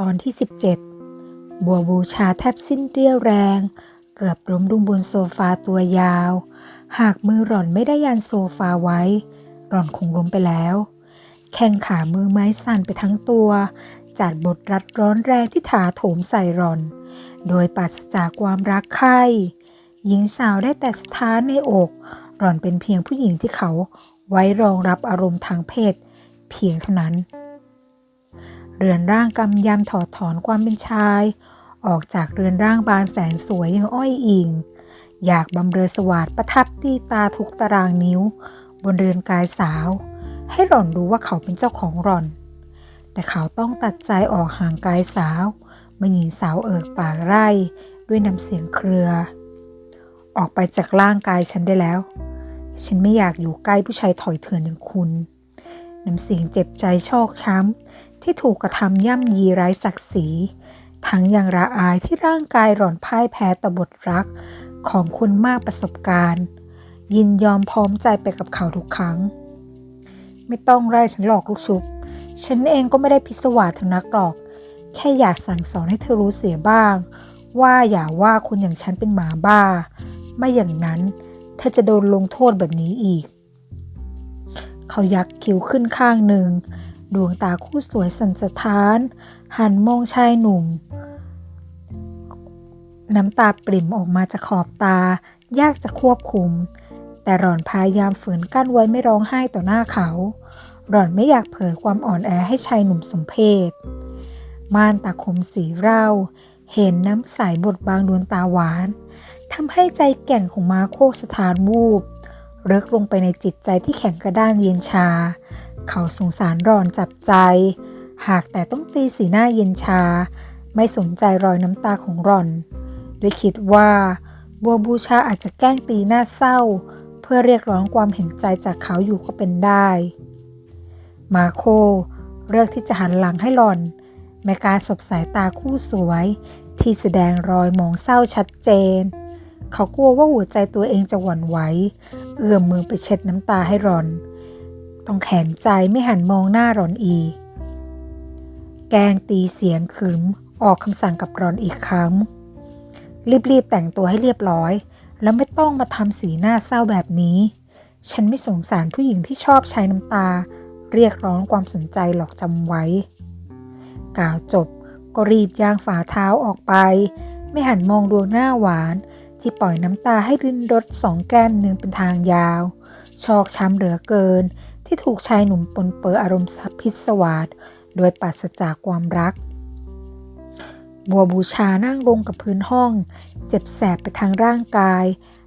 ตอนที่ 17 บัวบูชาแทบสิ้นเรี่ยวแรง เกือบล้มลงบนโซฟาตัวยาว หากมือหล่อนไม่ได้ยันโซฟาไว้ หล่อนคงล้มไปแล้ว แข้งขามือไม้สั่นไปทั้งตัวจัดบทรัดร้อนแรงที่ถาโถมใส่หล่อน โดยปราศจากความรักใคร่หญิงสาวได้แต่สถานในอก หล่อนเป็นเพียงผู้หญิงที่เขาไว้รองรับอารมณ์ทางเพศ เพียงเท่านั้น เรือนร่างกำยำถอดถอนความเป็นชาย ออกจากเรือนร่างบานแสนสวยยังอ้อยอิง อยากบำเรอสวัสดประทับที่ตาทุกตารางนิ้ว บนเรือนกายสาว ให้หล่อนรู้ว่าเขาเป็นเจ้าของหล่อน แต่เขาต้องตัดใจออกห่างกายสาวเมื่อหญิงสาวเอิกปากไร่ด้วยน้ำเสียงเครือ ออกไปจากร่างกายฉันได้แล้ว ฉันไม่อยากอยู่ใกล้ผู้ชายถอยเถื่อนอย่างคุณ น้ำเสียงเจ็บใจชอกช้ำ ที่ถูกกระทำย่ำยีไร้ศักดิ์ศรี ทั้งยังระอายที่ร่างกายหล่อนพ่ายแพ้ต่อบทรักของคนมากประสบการณ์ ยินยอมพร้อมใจไปกับเขาทุกครั้ง ไม่ต้องไล่ฉันหลอกลูกชุบ ฉันเองก็ไม่ได้พิศวาสท่านักหรอก แค่อยากสั่งสอนให้เธอรู้เสียบ้าง ว่าอย่าว่าคนอย่างฉันเป็นหมาบ้า ไม่อย่างนั้นเธอจะโดนลงโทษแบบนี้อีก เขายักคิ้วขึ้นข้างหนึ่ง ดวงตาคู่สวยสันสะท้าน หันมองชายหนุ่ม น้ำตาปริ่มออกมาจากขอบตา ยากจะควบคุม แต่หล่อนพยายามฝืนกั้นไว้ไม่ร้องไห้ต่อหน้าเขา หล่อนไม่อยากเผยความอ่อนแอให้ชายหนุ่มสมเพศม่านตาคมสีเร่า เห็นน้ำใสบดบางดวงตาหวานทำให้ใจแก่งของมาโคสถานวูบเลิกลงไปในจิตใจที่แข็งกระด้างเย็นชา เขาสงสารรอนจับใจ หากแต่ต้องตีสีหน้าเย็นชา ไม่สนใจรอยน้ำตาของรอน ด้วยคิดว่า บัวบูชาอาจจะแกล้งตีหน้าเศร้า เพื่อเรียกร้องความเห็นใจจากเขาอยู่ก็เป็นได้ มาโคเลือกที่จะหันหลังให้หลอน แม้การสบสายตาคู่สวย ที่แสดงรอยมองเศร้าชัดเจน เขากลัวว่าหัวใจตัวเองจะหวั่นไหว เอื้อมมือไปเช็ดน้ำตาให้รอน ต้องแข็งใจไม่หันมองหน้ารอนอี แกงตีเสียงขึมออกคำสั่งกับรอนอีกครั้ง รีบๆแต่งตัวให้เรียบร้อย แล้วไม่ต้องมาทำสีหน้าเศร้าแบบนี้ ฉันไม่สงสารผู้หญิงที่ชอบใช้น้ำตา เรียกร้องความสนใจหรอกจำไว้ กล่าวจบก็รีบย่างฝ่าเท้าออกไป ไม่หันมองดวงหน้าหวาน ที่ปล่อยน้ำตาให้รินรถสองแก้มหนึ่งเป็นทางยาว ชอกช้ำเหลือเกิน ที่ถูกชายหนุ่มปนเปื้ออารมณ์พิศวาสโดยปราศจากความรัก บัวบูชานั่งลงกับพื้นห้อง เจ็บแสบไปทางร่างกาย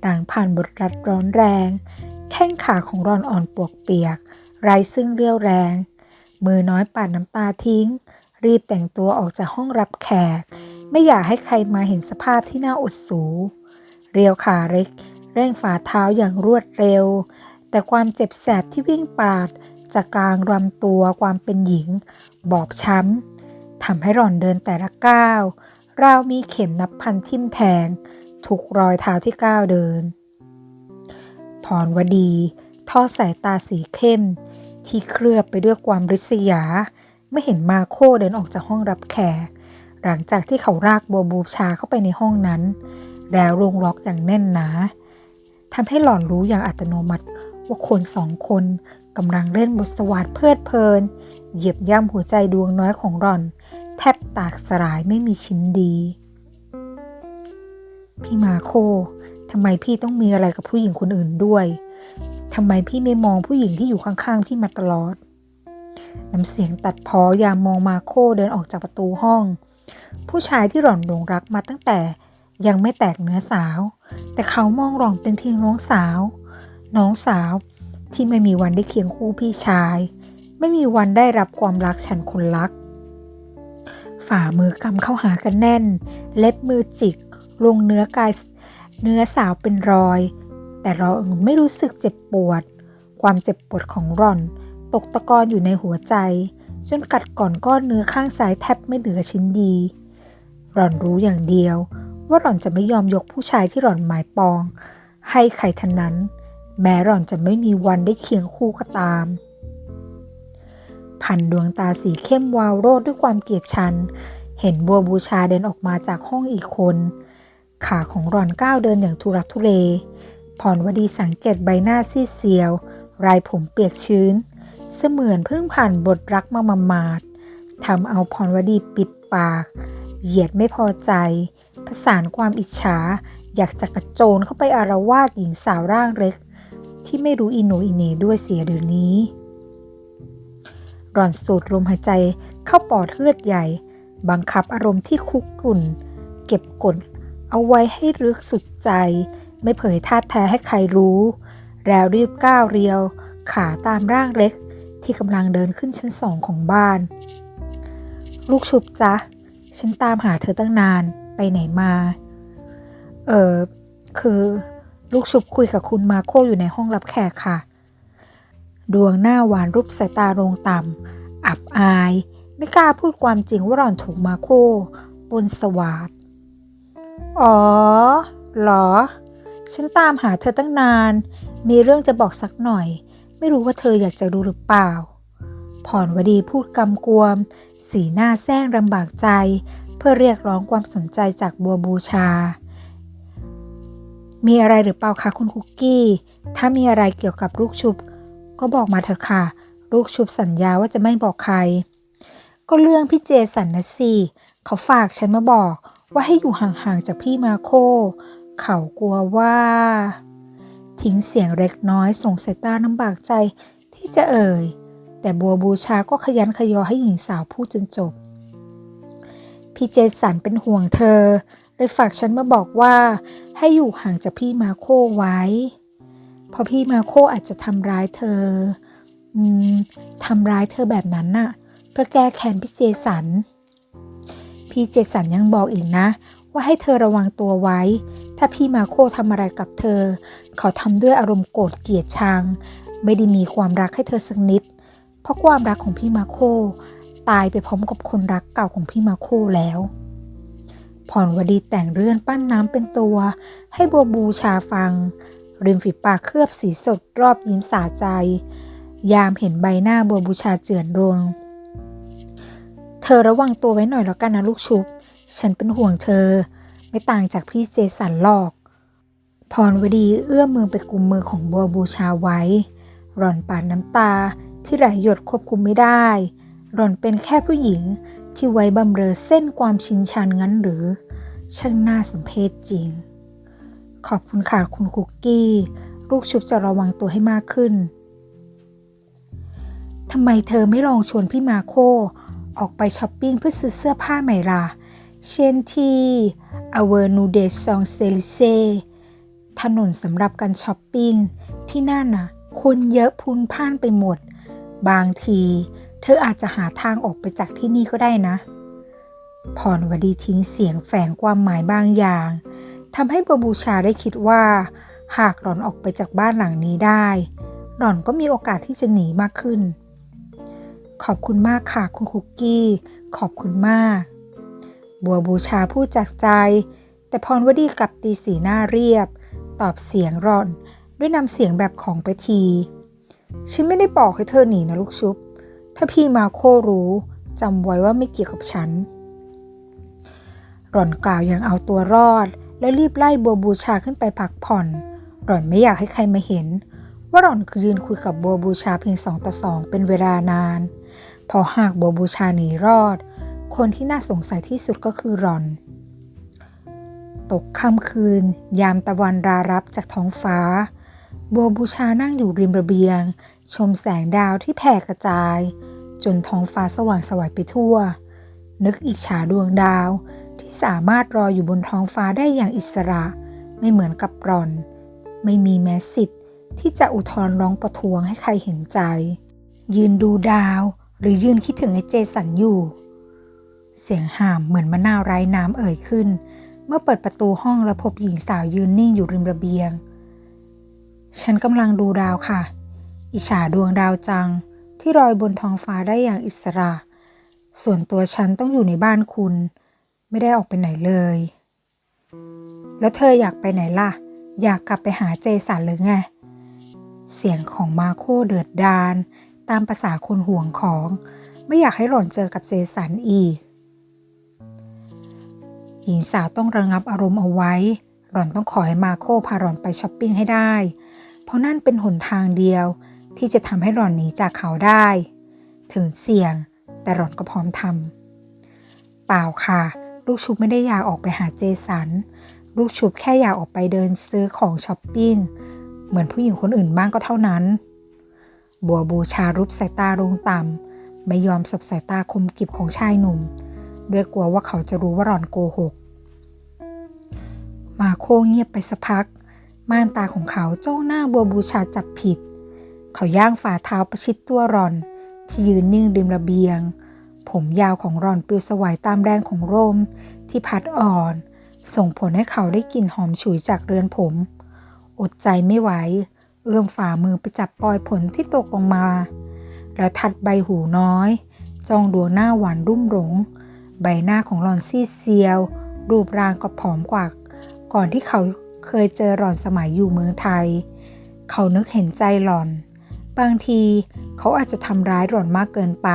หลังผ่านบทรัดร้อนแรง แข้งขาของรอนอ่อนปวกเปียก ไร้ซึ่งเรียวแรง มือน้อยปาดน้ำตาทิ้ง รีบแต่งตัวออกจากห้องรับแขก ไม่อยากให้ใครมาเห็นสภาพที่น่าอดสู เรียวขาเล็กเร่งฝ่าเท้าอย่างรวดเร็ว แต่ความเจ็บแสบที่วิ่งปาดจากกลางลำตัวความเป็นหญิง บอบช้ำทำให้หล่อนเดินแต่ละก้าวราวมีเข็มนับพันทิ่มแทง ทุกรอยเท้าที่ก้าวเดินพรวดีทอดสายตาสีเข้ม ที่เคลือบไปด้วยความริษยา ไม่เห็นมาโคเดินออกจากห้องรับแขกหลังจากที่เขารากบัวบูชาเข้าไปในห้องนั้น แล้วลงล็อกอย่างแน่นหนาทำให้หล่อนรู้อย่างอัตโนมัติ ว่าคนสองคนกำลังเล่นบทสวาดเพลิดเพลิน เหยียบย่ำหัวใจดวงน้อยของหล่อน แทบตากสลายไม่มีชิ้นดี พี่มาโคทำไมพี่ต้องมีอะไรกับผู้หญิงคนอื่นด้วยทำไมพี่ไม่มองผู้หญิงที่อยู่ข้างๆพี่มาตลอด น้ำเสียงตัดพอยามมองมาโคเดินออกจากประตูห้อง ผู้ชายที่หล่อนหลงรักมาตั้งแต่ยังไม่แตกเนื้อสาว แต่เขามองหล่อนเป็นเพียงน้องสาว น้องสาว ที่ไม่มีวันได้เคียงคู่พี่ชาย ไม่มีวันได้รับความรักฉันคนรัก ฝ่ามือกำเข้าหากันแน่น เล็บมือจิก ลงเนื้อกายเนื้อสาวเป็นรอย แต่เราไม่รู้สึกเจ็บปวด ความเจ็บปวดของร่อน ตกตะกอนอยู่ในหัวใจจนกัดก่อนก้อนเนื้อข้างซ้ายแทบไม่เหลือชิ้นดีร่อนรู้อย่างเดียว ว่าร่อนจะไม่ยอมยกผู้ชายที่ร่อนหมายปอง ให้ใครทันนั้น แม้ร่อนจะไม่มีวันได้เคียงคู่ก็ตาม พันดวงตาสีเข้มวาวโรดด้วยความเกลียดชังเห็นบัวบูชาเดินออกมาจากห้องอีกคน ขาของรอนก้าวเดินอย่างทุรักทุเลพรวดีสังเกตใบหน้าซีดเซียว รายผมเปียกชื้น เสมือนเพิ่งผ่านบทรักมามามาดทำเอาพรวดีปิดปาก เหยียดไม่พอใจ ผสานความอิจฉา อยากจะกระโจนเข้าไปอารวาสหญิงสาวร่างเล็ก ที่ไม่รู้อิโหนอิเนด้วยเสียเดี๋ยวนี้รอนสูดลมหายใจเข้าปอดเลือดใหญ่ บังคับอารมณ์ที่คุกกุ่น เก็บกดเอาไว้ให้ลึกสุดใจ ไม่เผยท่าแท้ให้ใครรู้ แล้วรีบก้าวเรียว ขาตามร่างเล็กที่กำลังเดินขึ้นชั้นสองของบ้าน ลูกชุบจ๊ะ ฉันตามหาเธอตั้งนานไปไหนมา เออคือ ลูกชุบคุยกับคุณมาโคอยู่ในห้องรับแขกค่ะ ดวงหน้าหวานรูปสายตาลงต่ำ อับอาย ไม่กล้าพูดความจริงว่าหล่อนถูกมาโคบนสวาดอ๋อเหรอ ฉันตามหาเธอตั้งนาน มีเรื่องจะบอกสักหน่อย ไม่รู้ว่าเธออยากจะรู้หรือเปล่าพรวดีพูดกำกวม สีหน้าแซงลำบากใจ เพื่อเรียกร้องความสนใจจากบัวบูชา มีอะไรหรือเปล่าคะคุณคุกกี้ ถ้ามีอะไรเกี่ยวกับลูกชุบ ก็บอกมาเถอะค่ะ ลูกชุบสัญญาว่าจะไม่บอกใคร ก็เรื่องพี่เจสันนะสิเขาฝากฉันมาบอกว่าให้อยู่ห่างๆจากพี่มาโค เขากลัวว่า ทิ้งเสียงเล็กน้อยส่งสายตาลำบากใจที่จะเอ่ย แต่บัวบูชาก็ขยันขยอให้หญิงสาวพูดจนจบ พี่เจสันเป็นห่วงเธอ เลยฝากฉันมาบอกว่า ให้อยู่ห่างจากพี่มาโคไว้ เพราะพี่มาโคอาจจะทำร้ายเธออืมทำร้ายเธอแบบนั้นน่ะ เพื่อแก้แค้นพี่เจสัน พี่เจสันยังบอกอีกนะ ว่าให้เธอระวังตัวไว้ ถ้าพี่มาโคทำอะไรกับเธอ เขาทำด้วยอารมณ์โกรธเกลียดชัง ไม่ได้มีความรักให้เธอสักนิด เพราะความรักของพี่มาโค ตายไปพร้อมกับคนรักเก่าของพี่มาโคแล้ว พรวดีแต่งเรื่องปั้นน้ำเป็นตัว ให้บัวบูชาฟัง ริมฝีปากเคลือบสีสดรอบยิ้มสาใจ ยามเห็นใบหน้าบัวบูชาเจือนลงเธอระวังตัวไว้หน่อยแล้วกันนะลูกชุบ ฉันเป็นห่วงเธอ ไม่ต่างจากพี่เจสันหรอก พรวดีเอื้อมมือไปกุมมือของบัวบูชาไว้ หล่อนปาดน้ำตาที่ไหลหยดควบคุมไม่ได้ หล่อนเป็นแค่ผู้หญิง ที่ไว้บำเรอเส้นความชินชันงั้นหรือ ช่างน่าสมเพชจริง ขอบคุณค่ะคุณคุกกี้ ลูกชุบจะระวังตัวให้มากขึ้นทำไมเธอไม่ลองชวนพี่มาโค ออกไปช้อปปิ้งเพื่อซื้อเสื้อผ้าใหม่ล่ะ เช่นที่ a v e n u e des Champs-Élysées ถนนสำหรับการช้อปปิ้งที่นั่นน่ะ คนเยอะพลุนพ่านไปหมด บางที เธออาจจะหาทางออกไปจากที่นี่ก็ได้นะ พรวดีทิ้งเสียงแฝงความหมายบางอย่างทำให้บบูชาได้คิดว่า หากหล่อนออกไปจากบ้านหลังนี้ได้ หล่อนก็มีโอกาสที่จะหนีมากขึ้น ขอบคุณมากค่ะคุณคุกกี้ ขอบคุณมาก บัวบูชาพูดจากใจ แต่พรวดีกลับตีสีหน้าเรียบ ตอบเสียงร่อน ด้วยนำเสียงแบบของไปที ฉันไม่ได้บอกให้เธอหนีนะลูกชุบ ถ้าพี่มาโครู้จำไว้ว่าไม่เกี่ยวกับฉัน หล่อนกล่าวอย่างเอาตัวรอด แล้วรีบไล่บัวบูชาขึ้นไปพักผ่อน หล่อนไม่อยากให้ใครมาเห็น ว่าหล่อนคือยืนคุยกับบัวบูชาเพียงสองต่อสองเป็นเวลานาน พอหากบัวบูชาหนีรอด คนที่น่าสงสัยที่สุดก็คือหล่อน ตกค่ำคืน ยามตะวันรารับจากท้องฟ้า บัวบูชานั่งอยู่ริมระเบียง ชมแสงดาวที่แผ่กระจาย จนท้องฟ้าสว่างสวัยไปทั่ว นึกอิจฉาดวงดาวที่สามารถรออยู่บนท้องฟ้าได้อย่างอิสระ ไม่เหมือนกับรอน ไม่มีแม้สิทธิ์ที่จะอุทธรร้องประท้วงให้ใครเห็นใจ ยืนดูดาวหรือยืนคิดถึงไอ้เจสันอยู่ เสียงห่ามเหมือนมะนาวไร้น้ำเอ่ยขึ้น เมื่อเปิดประตูห้องแล้วพบหญิงสาวยืนนิ่งอยู่ริมระเบียง ฉันกำลังดูดาวค่ะ อิจฉาดวงดาวจัง ที่ลอยบนท้องฟ้าได้อย่างอิสระ ส่วนตัวฉันต้องอยู่ในบ้านคุณ ไม่ได้ออกไปไหนเลย แล้วเธออยากไปไหนล่ะ อยากกลับไปหาเจสันหรือไง เสียงของมาโคเดือดดาน ตามภาษาคนห่วงของ ไม่อยากให้หล่อนเจอกับเจสันอีก หญิงสาวต้องระงับอารมณ์เอาไว้ หล่อนต้องขอให้มาโคพาหล่อนไปช้อปปิ้งให้ได้ เพราะนั่นเป็นหนทางเดียว ที่จะทำให้หล่อนหนีจากเขาได้ ถึงเสี่ยง แต่หล่อนก็พร้อมทำเปล่าค่ะ ลูกชุบไม่ได้อยากออกไปหาเจสัน ลูกชุบแค่อยากออกไปเดินซื้อของช้อปปิ้ง เหมือนผู้หญิงคนอื่นบ้างก็เท่านั้น บัวบูชารูปสายตาลงต่ำไม่ยอมสบสายตาคมกิบของชายหนุ่มด้วยกลัวว่าเขาจะรู้ว่าหล่อนโกหก มาโคเงียบไปสักพัก ม่านตาของเขาจ้องหน้าบัวบูชาจับผิด เขาย่างฝ่าเท้าประชิดตัวหล่อน ที่ยืนนิ่งริมระเบียง ผมยาวของหล่อนปลิวสวายตามแรงของลมที่พัดอ่อน ส่งผลให้เขาได้กลิ่นหอมฉุยจากเรือนผม อดใจไม่ไหว เอื้อมฝ่ามือไปจับปลอยผลที่ตกลงมา แล้วทัดใบหูน้อย จ้องดวงหน้าหวานรุ่มหลง ใบหน้าของหลอนซีเซียว รูปร่างก็ผอมกว่า ก่อนที่เขาเคยเจอหลอนสมัยอยู่เมืองไทย เขานึกเห็นใจหลอน บางทีเขาอาจจะทำร้ายหล่อนมากเกินไป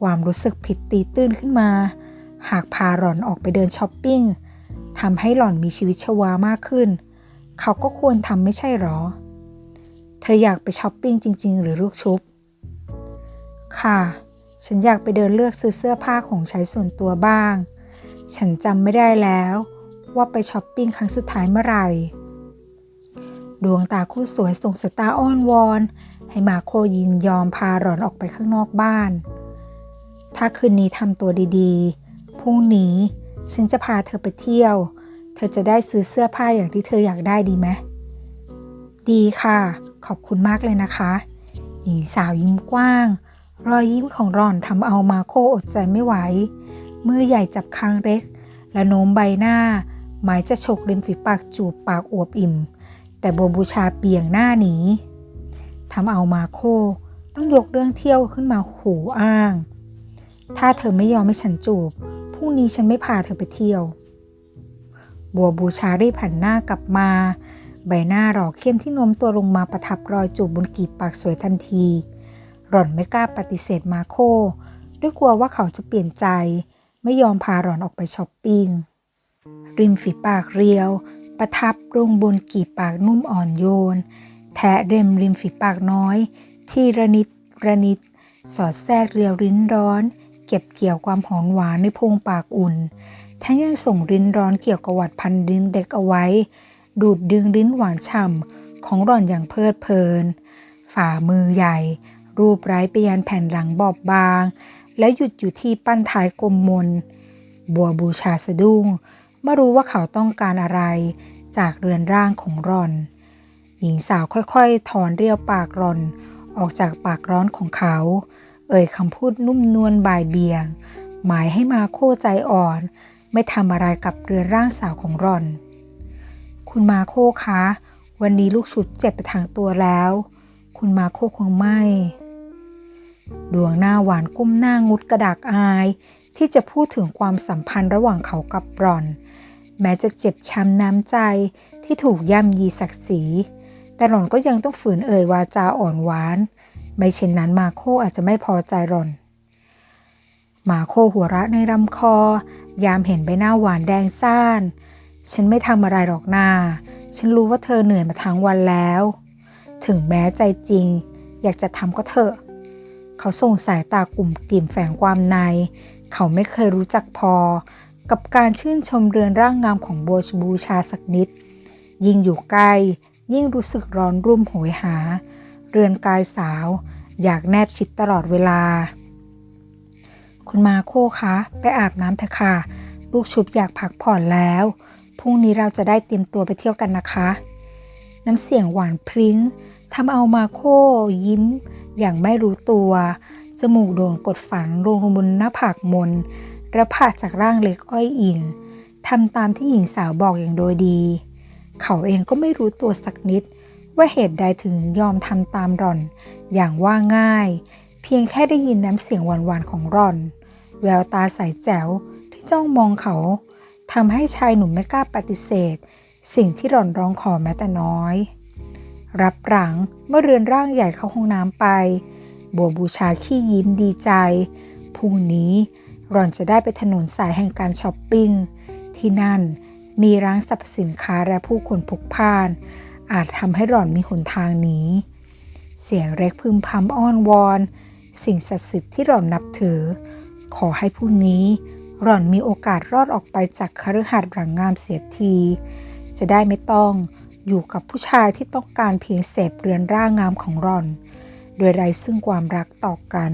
ความรู้สึกผิดตีตื้นขึ้นมา หากพาหล่อนออกไปเดินช้อปปิ้งทำให้หล่อนมีชีวิตชวามากขึ้น เขาก็ควรทำไม่ใช่หรอ เธออยากไปช้อปปิ้งจริง ๆ หรือลูกชุบ ค่ะ ฉันอยากไปเดินเลือกซื้อเสื้อผ้าของใช้ส่วนตัวบ้าง ฉันจำไม่ได้แล้วว่าไปช้อปปิ้งครั้งสุดท้ายเมื่อไหร่ ดวงตาคู่สวยส่งสายตาอ้อนวอน ให้มาโคยินยอมพาหล่อนออกไปข้างนอกบ้าน ถ้าคืนนี้ทำตัวดีๆพรุ่งนี้ฉันจะพาเธอไปเที่ยว เธอจะได้ซื้อเสื้อผ้าอย่างที่เธออยากได้ดีไหมดีค่ะ ขอบคุณมากเลยนะคะ หญิงสาวยิ้มกว้าง รอยยิ้มของหลอนทำเอามาโคอดใจไม่ไหว มือใหญ่จับคางเล็ก และโน้มใบหน้า หมายจะฉกริมฝีปากจูบปากอวบอิ่ม แต่โบวบูชาเบี่ยงหน้าหนีทำเอามาโคต้องยกเรื่องเที่ยวขึ้นมาหูอ้าง ถ้าเธอไม่ยอมให้ฉันจูบพรุ่งนี้ฉันไม่พาเธอไปเที่ยว บัวบูชารีบหันหน้ากลับมา ใบหน้าหล่อเข้มที่โน้มตัวลงมาประทับรอยจูบบนกีบปากสวยทันที หล่อนไม่กล้าปฏิเสธมาโค ด้วยกลัวว่าเขาจะเปลี่ยนใจ ไม่ยอมพาหล่อนออกไปช้อปปิ้งริมฝีปากเรียว ประทับลงบนกีบปากนุ่มอ่อนโยน แทะเร็มริมฝีปากน้อย ที่ระนิดระนิด สอดแทรกเรียวริ้นร้อน เก็บเกี่ยวความหอมหวานในโพรงปากอุ่นทั้งยังส่งริ้นร้อนเกี่ยวกับวัดพันลิ้นเด็กเอาไว้ ดูดดึงลิ้นหวานฉ่ำของหล่อนอย่างเพลิดเพลิน ฝ่ามือใหญ่ รูปไร้ไปยันแผ่นหลังบอบบาง และหยุดอยู่ที่ปั้นท้ายกลมมน บัวบูชาสะดุ้ง เมื่อรู้ว่าเขาต้องการอะไร จากเรือนร่างของรอน หญิงสาวค่อยๆ ถอนเรียวปากรอน ออกจากปากร้อนของเขา เอ่ยคำพูดนุ่มนวลบ่ายเบียง หมายให้มาโคใจอ่อน ไม่ทำอะไรกับเรือนร่างสาวของรอน คุณมาโคคะ วันนี้ลูกชุดเจ็บไปทางตัวแล้ว คุณมาโคคงไม่ดวงหน้าหวานกุ้มหน้างุดกระดากอาย ที่จะพูดถึงความสัมพันธ์ระหว่างเขากับรอน แม้จะเจ็บช้ำน้ำใจที่ถูกย่ำยีศักดิ์ศรี แต่หล่อนก็ยังต้องฝืนเอ่ยวาจาอ่อนหวาน ไม่เช่นนั้นมาโคอาจจะไม่พอใจหล่อน มาโคหัวเราะในลำคอ ยามเห็นใบหน้าหวานแดงซ่าน ฉันไม่ทำอะไรหรอกนา ฉันรู้ว่าเธอเหนื่อยมาทั้งวันแล้ว ถึงแม้ใจจริง อยากจะทำก็เถอะ เขาส่งสายตากลุ่มกลิ่มแฝงความใน เขาไม่เคยรู้จักพอ กับการชื่นชมเรือนร่างงามของโบชบูชาสักนิด ยิ่งอยู่ใกล้ ยิ่งรู้สึกร้อนรุ่มโหยหา เรือนกายสาว อยากแนบชิดตลอดเวลา คุณมาโคคะไปอาบน้ำเถอะค่ะ ลูกชุบอยากพักผ่อนแล้ว พรุ่งนี้เราจะได้เตรียมตัวไปเที่ยวกันนะคะ น้ำเสียงหวานพริ้งทำเอามาโคยิ้มอย่างไม่รู้ตัว จมูกโดนกดฝังลงบนหน้าผากมนและผ่าจากร่างเล็กอ้อยอิงทำตามที่หญิงสาวบอกอย่างโดยดี เขาเองก็ไม่รู้ตัวสักนิด ว่าเหตุใดถึงยอมทำตามร่อน อย่างว่าง่าย เพียงแค่ได้ยินน้ำเสียงหวานๆของร่อน แววตาใสแจ๋วที่จ้องมองเขาทำให้ชายหนุ่มไม่กล้าปฏิเสธ สิ่งที่ร่อนร้องขอแม้แต่น้อย รับหลังเมื่อเรือนร่างใหญ่เข้าห้องน้ำไป บัวบูชาขี้ยิ้มดีใจ พรุ่งนี้หล่อนจะได้ไปถนนสายแห่งการช้อปปิ้ง ที่นั่นมีร้านสรรพสินค้าและผู้คนพลุกพล่าน อาจทำให้หล่อนมีหนทางหนีเสียงเล็กพึมพำอ้อนวอน สิ่งศักดิ์สิทธิ์ที่หล่อนนับถือ ขอให้พรุ่งนี้หล่อนมีโอกาสรอดออกไปจากคฤหัสถ์หลังงามเสียที จะได้ไม่ต้องอยู่กับผู้ชายที่ต้องการเพียงเสพเรือนร่างงามของหล่อน โดยไร้ซึ่งความรักต่อกัน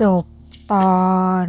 จบตอน